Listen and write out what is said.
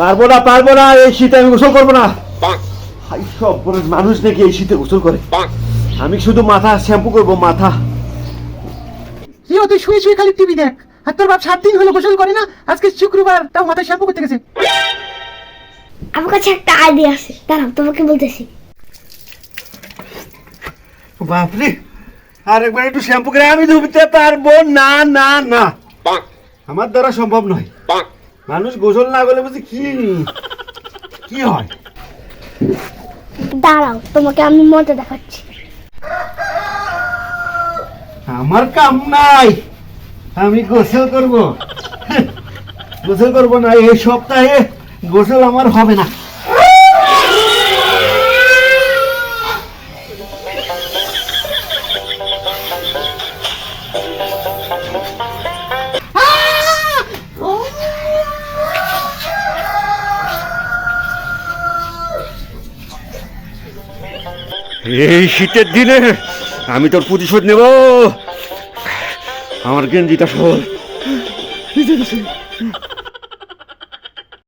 পারব না পারব না এই শীতে আমি গোসল করব না। সব মানুষ নাকি এই শীতে গোসল করে। আমি শুধু মাথা শ্যাম্পু করব মাথা। ইও তুই শুয়ে শুয়ে খালি টিভি দেখ। আর তোর বাপ সাত দিন হলো গোসল করে না আজকে শুক্রবার তাও মাথায় শ্যাম্পু করতে গেছে। আমার কাছে একটা আইডিয়া আছে। দাঁড়াও তোমাকে বলতেছি। বাপরে আরেকবার একটু শ্যাম্পু করে আমি ধুতে পারব না না না। আমার দ্বারা সম্ভব নয়। মানুষ গোসল না করলে বলছে কি কি হয়? দাঁড়াও তোমাকে আমি মজা দেখাচ্ছি। আমার কাম নাই। আমি গোসল করব। গোসল করব না এই সপ্তাহে গোসল আমার হবে না। এই শীতের দিনে আমি তোর প্রতিশোধ নেব। আমার গেঞ্জিটা সর।